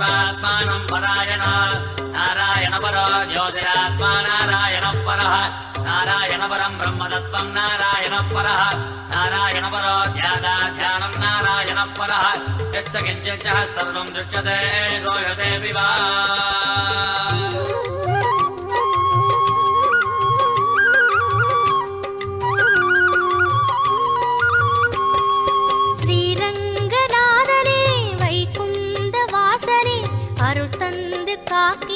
విశ్వాత్మానం పరాయణ నారాయణ పరో జ్యోతిరాత్మా నారాయణ పర నారాయణ పరం బ్రహ్మతత్వం నారాయణ పర నారాయణ పరో ధ్యాదా ధ్యానం నారాయణ పర యచ్చ కించిచ్చ సర్వం దృశ్యతే శ్రూయతే వివా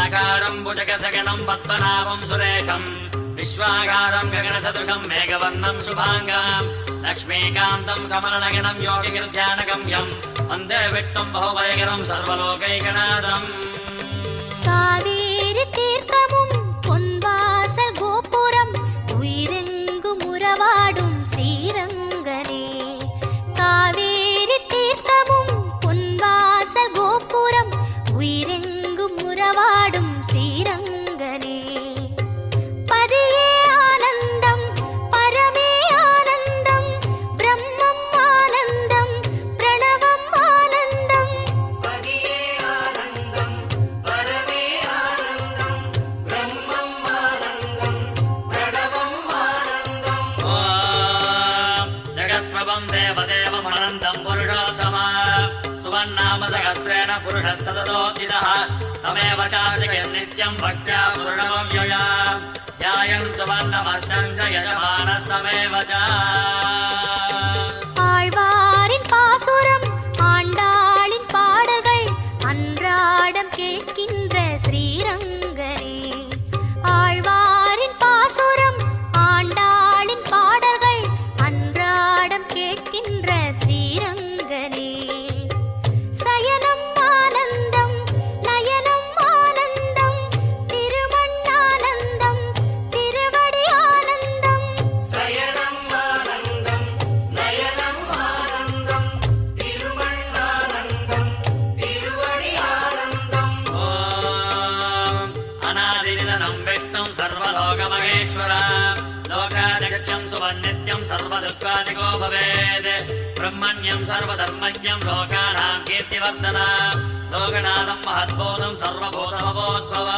శాంతాకారం భుజగసగణం పద్మనాభం సురేశం. విశ్వాకారం గగనసదృశం మేఘవర్ణం శుభాంగాం. లక్ష్మీకాంతం కమలనగణం యోగిర్ధ్యానగమ్యం వందే విట్టం బహువైకరం సర్వలోకైకనాథం. शिवम् देवदेवमनन्तम् पुरुषोत्तम सुवन्नाम सहस्रेण पुरुषः सततोऽपितः तमेव चार्जयन् नित्यम् भक्त्या पूर्णमव्यया यायम् सुवर्णमस्यम् च यजमानस्तमेव च பாடல்கள் அன்றாடம் கேட்கின்ற ஸ்ரீரங்க విష్ణుం సర్వలోకమహేశ్వర లోకాదిగచ్చం సువన్నిత్యం సర్వదుఃఖాదిగో భవేద్ బ్రహ్మణ్యం సర్వధర్మజ్ఞం లోకానాం కీర్తివర్ధన లోకనాథం మహద్బోధం సర్వభూతమవోద్భవ